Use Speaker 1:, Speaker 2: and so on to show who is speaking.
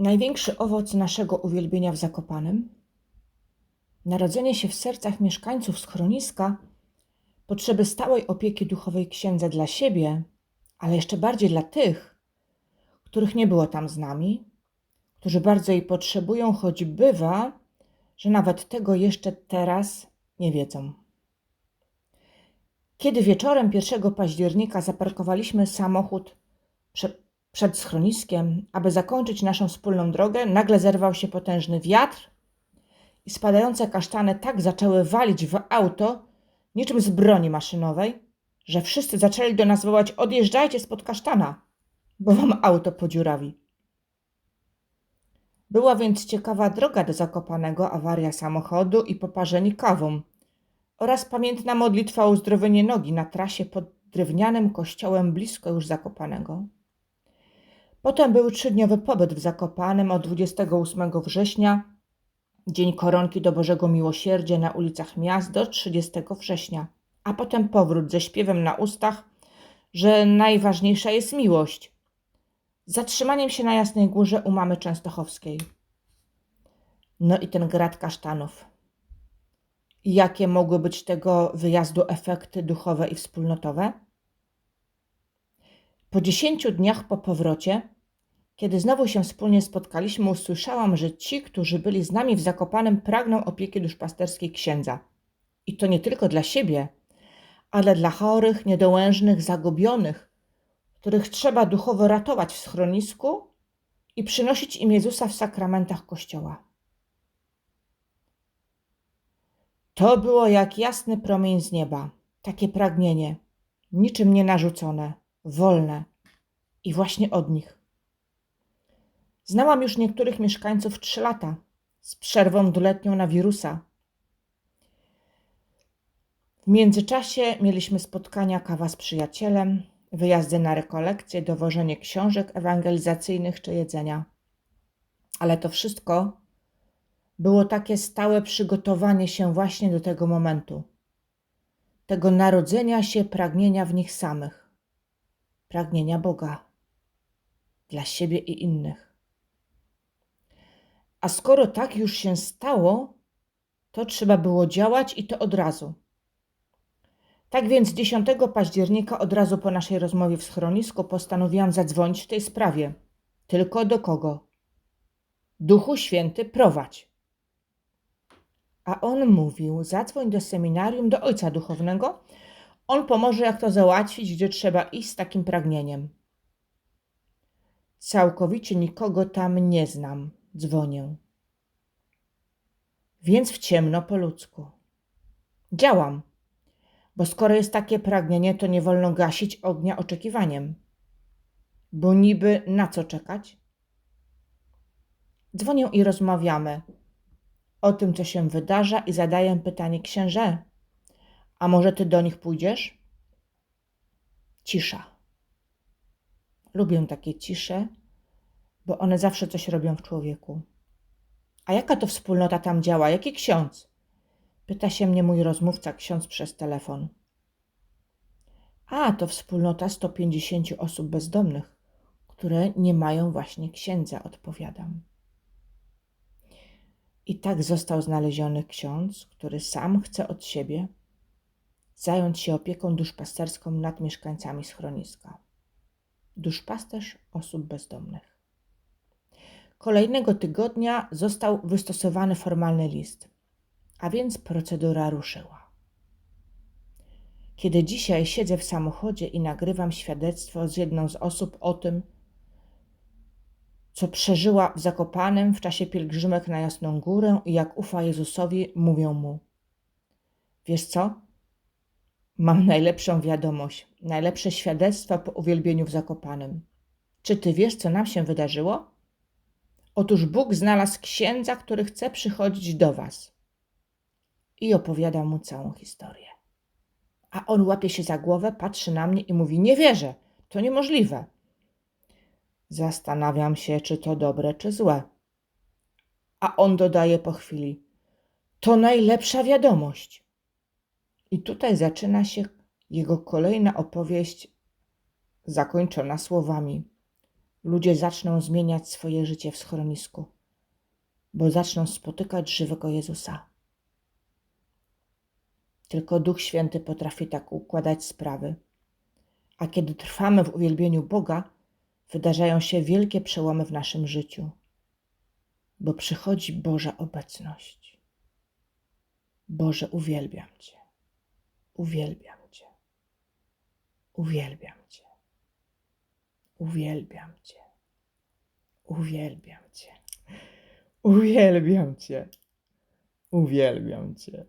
Speaker 1: Największy owoc naszego uwielbienia w Zakopanem, narodzenie się w sercach mieszkańców schroniska, potrzeby stałej opieki duchowej księdza dla siebie, ale jeszcze bardziej dla tych, których nie było tam z nami, którzy bardzo jej potrzebują, choć bywa, że nawet tego jeszcze teraz nie wiedzą. Kiedy wieczorem 1 października zaparkowaliśmy samochód przed schroniskiem, aby zakończyć naszą wspólną drogę, nagle zerwał się potężny wiatr i spadające kasztany tak zaczęły walić w auto, niczym z broni maszynowej, że wszyscy zaczęli do nas wołać: Odjeżdżajcie spod kasztana, bo wam auto podziurawi. Była więc ciekawa droga do Zakopanego, awaria samochodu i poparzeni kawą oraz pamiętna modlitwa o uzdrowienie nogi na trasie pod drewnianym kościołem blisko już Zakopanego. Potem był trzydniowy pobyt w Zakopanem od 28 września, dzień koronki do Bożego Miłosierdzia na ulicach miast do 30 września, a potem powrót ze śpiewem na ustach, że najważniejsza jest miłość. Zatrzymaniem się na Jasnej Górze u mamy Częstochowskiej. No i ten grad kasztanów. Jakie mogły być tego wyjazdu efekty duchowe i wspólnotowe? Po dziesięciu dniach po powrocie, kiedy znowu się wspólnie spotkaliśmy, usłyszałam, że ci, którzy byli z nami w Zakopanem, pragną opieki duszpasterskiej księdza. I to nie tylko dla siebie, ale dla chorych, niedołężnych, zagubionych, których trzeba duchowo ratować w schronisku i przynosić im Jezusa w sakramentach Kościoła. To było jak jasny promień z nieba, takie pragnienie, niczym nie narzucone, wolne i właśnie od nich. Znałam już niektórych mieszkańców trzy lata, z przerwą dwuletnią na wirusa. W międzyczasie mieliśmy spotkania kawa z przyjacielem, wyjazdy na rekolekcje, dowożenie książek ewangelizacyjnych czy jedzenia. Ale to wszystko było takie stałe przygotowanie się właśnie do tego momentu, tego narodzenia się pragnienia w nich samych, pragnienia Boga dla siebie i innych. A skoro tak już się stało, to trzeba było działać i to od razu. Tak więc 10 października, od razu po naszej rozmowie w schronisku, postanowiłam zadzwonić w tej sprawie. Tylko do kogo? Duchu Święty, prowadź. A on mówił: zadzwoń do seminarium, do ojca duchownego. On pomoże, jak to załatwić, gdzie trzeba iść z takim pragnieniem. Całkowicie nikogo tam nie znam. Dzwonię. Więc w ciemno po ludzku. Działam, bo skoro jest takie pragnienie, to nie wolno gasić ognia oczekiwaniem. Bo niby na co czekać? Dzwonię i rozmawiamy o tym, co się wydarza, i zadaję pytanie księże: A może ty do nich pójdziesz? Cisza. Lubię takie cisze, bo one zawsze coś robią w człowieku. A jaka to wspólnota tam działa? Jaki ksiądz? Pyta się mnie mój rozmówca, ksiądz przez telefon. A, to wspólnota 150 osób bezdomnych, które nie mają właśnie księdza, odpowiadam. I tak został znaleziony ksiądz, który sam chce od siebie zająć się opieką duszpasterską nad mieszkańcami schroniska. Duszpasterz osób bezdomnych. Kolejnego tygodnia został wystosowany formalny list, a więc procedura ruszyła. Kiedy dzisiaj siedzę w samochodzie i nagrywam świadectwo z jedną z osób o tym, co przeżyła w Zakopanem w czasie pielgrzymek na Jasną Górę i jak ufa Jezusowi, mówią mu: Wiesz co? Mam najlepszą wiadomość, najlepsze świadectwo po uwielbieniu w Zakopanem. Czy ty wiesz, co nam się wydarzyło? Otóż Bóg znalazł księdza, który chce przychodzić do was. I opowiada mu całą historię. A on łapie się za głowę, patrzy na mnie i mówi: Nie wierzę, to niemożliwe. Zastanawiam się, czy to dobre, czy złe. A on dodaje po chwili: To najlepsza wiadomość. I tutaj zaczyna się jego kolejna opowieść, zakończona słowami: ludzie zaczną zmieniać swoje życie w schronisku, bo zaczną spotykać żywego Jezusa. Tylko Duch Święty potrafi tak układać sprawy. A kiedy trwamy w uwielbieniu Boga, wydarzają się wielkie przełomy w naszym życiu, bo przychodzi Boża obecność. Boże, uwielbiam Cię, uwielbiam Cię, uwielbiam Cię, uwielbiam Cię, uwielbiam Cię, uwielbiam Cię, uwielbiam Cię.